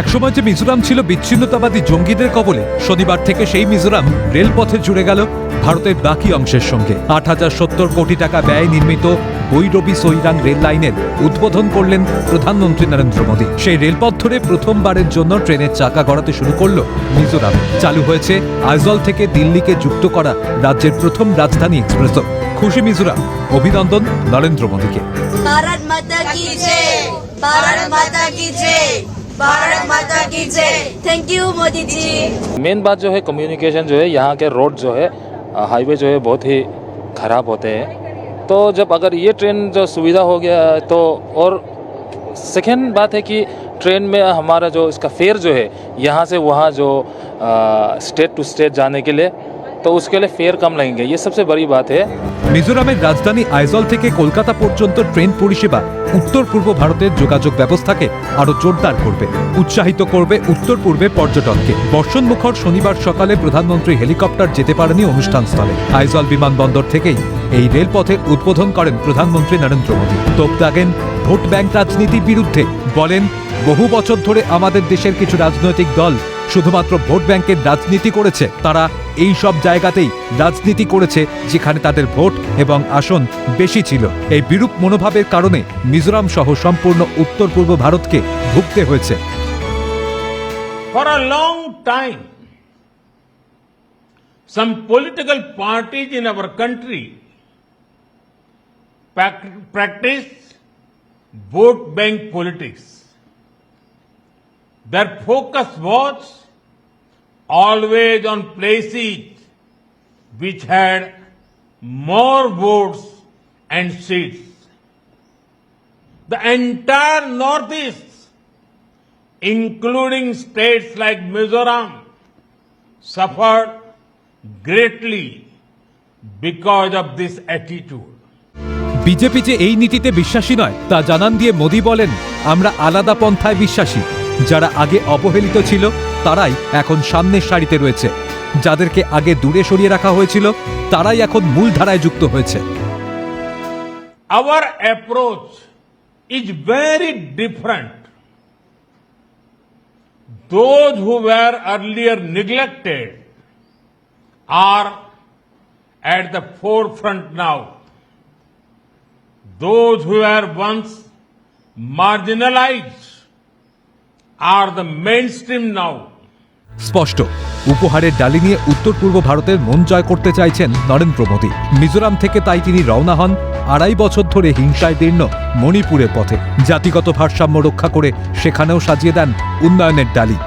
একসময় যে মিজোরাম ছিল বিচ্ছিন্নতাবাদী জঙ্গিদের কবলে, শনিবার থেকে সেই মিজোরাম রেলপথে জুড়ে গেল ভারতের বাকি অংশের সঙ্গে। আট হাজার সত্তর কোটি টাকা ব্যয় নির্মিত বৈরবী সৈরাং রেল লাইনের উদ্বোধন করলেন প্রধানমন্ত্রী নরেন্দ্র মোদী। সেই রেলপথ ধরে প্রথমবারের জন্য ট্রেনের চাকা গড়াতে শুরু করল মিজোরাম। চালু হয়েছে আইজল থেকে দিল্লিকে যুক্ত করা রাজ্যের প্রথম রাজধানী এক্সপ্রেস খুশি মিজোরাম, অভিনন্দন নরেন্দ্র মোদীকে। মাতা কি মাতা কি भारत माता की जय। Thank you Modi ji main बात जो है कम्युनिकेशन जो है, यहाँ के रोड जो है हाईवे जो है, बहुत ही ख़राब होते हैं। तो जब अगर ये ट्रेन जो सुविधा हो गया तो और सेकेंड बात है कि ट्रेन में हमारा जो इसका फेयर जो है, यहाँ से वहाँ जो स्टेट टू स्टेट जाने के लिए तो उसके लिए फेयर कम लगेंगे ये सबसे बड़ी बात है মিজোরামের রাজধানী আইজল থেকে কলকাতা পর্যন্ত ট্রেন পরিষেবা উত্তর পূর্ব ভারতের যোগাযোগ ব্যবস্থাকে আরো জোরদার করবে উৎসাহিত করবে উত্তর পূর্বে পর্যটনকে বর্ষণ মুখর শনিবার সকালে প্রধানমন্ত্রী হেলিকপ্টার যেতে পারেনি অনুষ্ঠানস্থলে আইজল বিমানবন্দর থেকেই এই রেলপথের উদ্বোধন করেন প্রধানমন্ত্রী নরেন্দ্র মোদী তোপ দাগেন ভোট ব্যাংক রাজনীতির বিরুদ্ধে বলেন বহু বছর ধরে আমাদের দেশের কিছু রাজনৈতিক দল শুধুমাত্র ভোট ব্যাংকের রাজনীতি করেছে তারা এই সব জায়গাতেই রাজনীতি করেছে যেখানে তাদের ভোট এবং আসন বেশি ছিল এই বিরূপ মনোভাবের কারণে মিজোরাম সহ সম্পূর্ণ উত্তর পূর্ব ভারতকে ভুগতে হয়েছে For a long time, some political parties in our country prac- practiced vote bank politics. Their focus was always on places which had more votes and seats. The entire Northeast including states like Mizoram, suffered greatly because of this attitude. BJP যে এই নীতিতে বিশ্বাসী নয় তা জানান দিয়ে মোদী বলেন আমরা আলাদা পন্থায় বিশ্বাসী যারা আগে অবহেলিত ছিল তারাই এখন সামনের সারিতে রয়েছে যাদেরকে আগে দূরে সরিয়ে রাখা হয়েছিল তারাই এখন মূল ধারায় যুক্ত হয়েছে Our approach is very different. Those who were earlier neglected are at the forefront now. Those who were once marginalized are mainstream now স্পষ্ট। উপহারের ডালি নিয়ে উত্তর পূর্ব ভারতের মন জয় করতে চাইছেন নরেন্দ্র মোদী। মিজোরাম থেকে তাই তিনি রওনা হন আড়াই বছর ধরে হিংসায় দীর্ণ মণিপুরের পথে। জাতিগত ভারসাম্য রক্ষা করে সেখানেও সাজিয়ে দেন উন্নয়নের ডালি।